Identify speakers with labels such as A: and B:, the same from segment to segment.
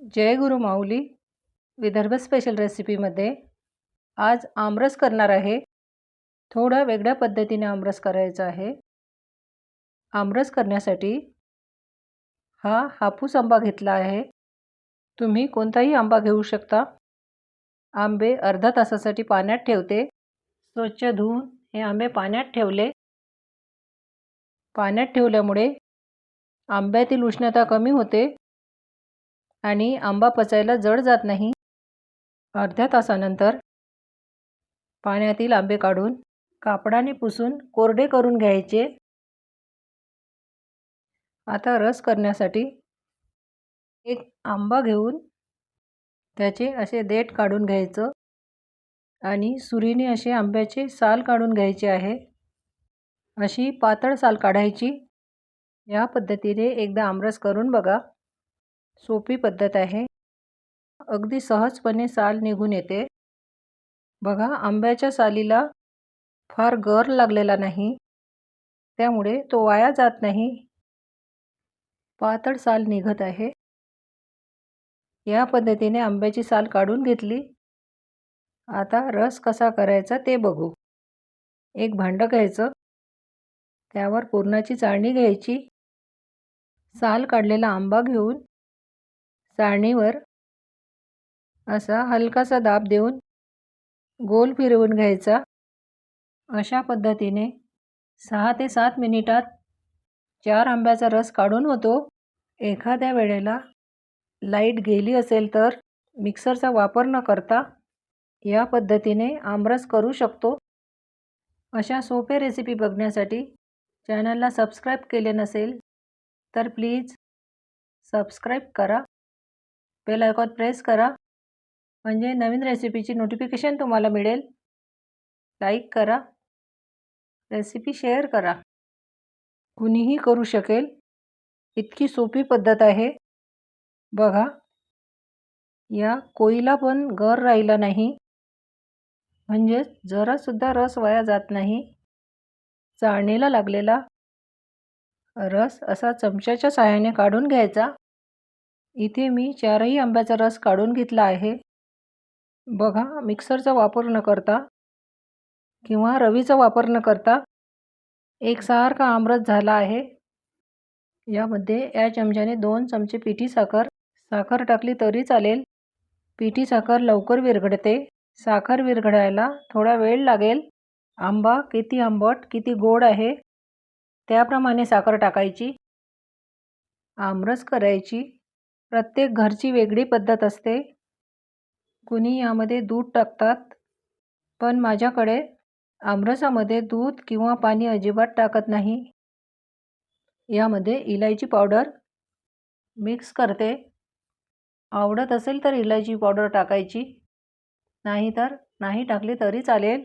A: जय गुरु माऊली Vidarbha special रेसिपीमध्ये आज आमरस करणार आहे. थोडं वेगळ्या पद्धतीने आमरस करायचा आहे. आमरस करण्यासाठी हा हापूस आंबा घेतला आहे. तुम्ही कोणताही आंबा घेऊ शकता. आंबे अर्धा तासासाठी पाण्यात ठेवते. स्वच्छ धुवून हे आंबे पाण्यात ठेवले. पाण्यात ठेवल्यामुळे आंब्यातील उष्णता कमी होते. आणि आंबा पचायला जड जात नाही. अर्ध्या तासानंतर पाण्यातील आंबे काढून कापडाने पुसून कोरडे करून घ्यायचे. आता रस करण्यासाठी एक आंबा घेऊन त्याचे असे देठ काढून घ्यायचं आणि सुरीने असे आंब्याचे साल काढून घ्यायचे आहे. अशी पातळ साल काढायची. या पद्धतीने एकदा आमरस करून बघा. सोपी पद्धत आहे. अगदी सहजपणे साल निघून येते. बघा आंब्याच्या सालीला फार गर लागलेला नाही. त्यामुळे तो वाया जात नाही. पातळ साल निघत आहे. या पद्धतीने आंब्याची साल काढून घेतली. आता रस कसा करायचा ते बघू. एक भांडं घ्यायचं. त्यावर पुरणाची चाळणी घ्यायची. साल काढलेला आंबा घेऊन चाळणीवर असा हलकासा दाब देऊन गोल फिरवून घ्यायचा. अशा पद्धतीने सहा ते सात मिनिटात चार आंब्याचा रस काढून होतो. एखाद्या वेळेला लाइट गेली असेल तर मिक्सरचा वापर न करता या पद्धतीने आमरस करू शकतो. अशा सोप्या रेसिपी बघण्यासाठी चॅनलला सबस्क्राईब केले नसेल तर प्लीज सबस्क्राईब करा. बेल आयकॉन प्रेस करा. म्हणजे नवीन रेसिपीची नोटिफिकेशन तुम्हाला मिळेल. लाईक करा. रेसिपी शेअर करा. कुणीही करू शकेल. इतकी सोपी पद्धत आहे. बघा. या कोईला पण गर राहिला नाही. म्हणजेच जरासुद्धा रस वाया जात नाही. चाळणीला लागलेला रस असा चमच्याच्या सहाय्याने काढून घ्यायचा. इथे मी चारही आंब्याचा रस काढून घेतला आहे. बघा मिक्सरचा वापर न करता किंवा रवीचा वापर न करता एकसारखा आमरस झाला आहे. यामध्ये या चमच्याने दोन चमचे पिठी साखर साखर टाकली तरी चालेल. पिठी साखर लवकर विरघडते साखर विरघडायला थोडा वेळ लागेल. आंबा किती आंबट किती गोड आहे त्याप्रमाणे साखर टाकायची. आमरस करायची. प्रत्येक घरची वेगळी पद्धत असते. कुणी यामध्ये दूध टाकतात. पण माझ्याकडे आमरसामध्ये दूध किंवा पाणी अजिबात टाकत नाही. यामध्ये इलायची पावडर मिक्स करते. आवडत असेल तर इलायची पावडर टाकायची. नाही तर नाही टाकली तरी चालेल.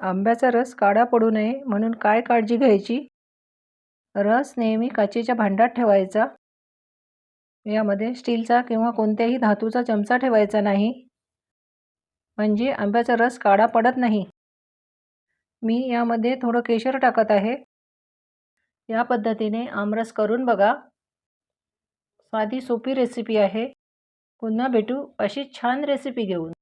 A: आंब्याचा रस काळा पडू नये म्हणून काय काळजी घ्यायची? रस नेहमी काचेच्या भांड्यात ठेवायचा. यामध्ये स्टीलचा किंवा कोणत्याही धातूचा चमचा ठेवायचा नाही. म्हणजे आंब्याचा रस काळा पडत नाही. मी यामध्ये थोडं केशर टाकत आहे. या पद्धतीने आमरस करून बघा. साधी सोपी रेसिपी आहे. पुन्हा भेटू अशी छान रेसिपी घेऊन.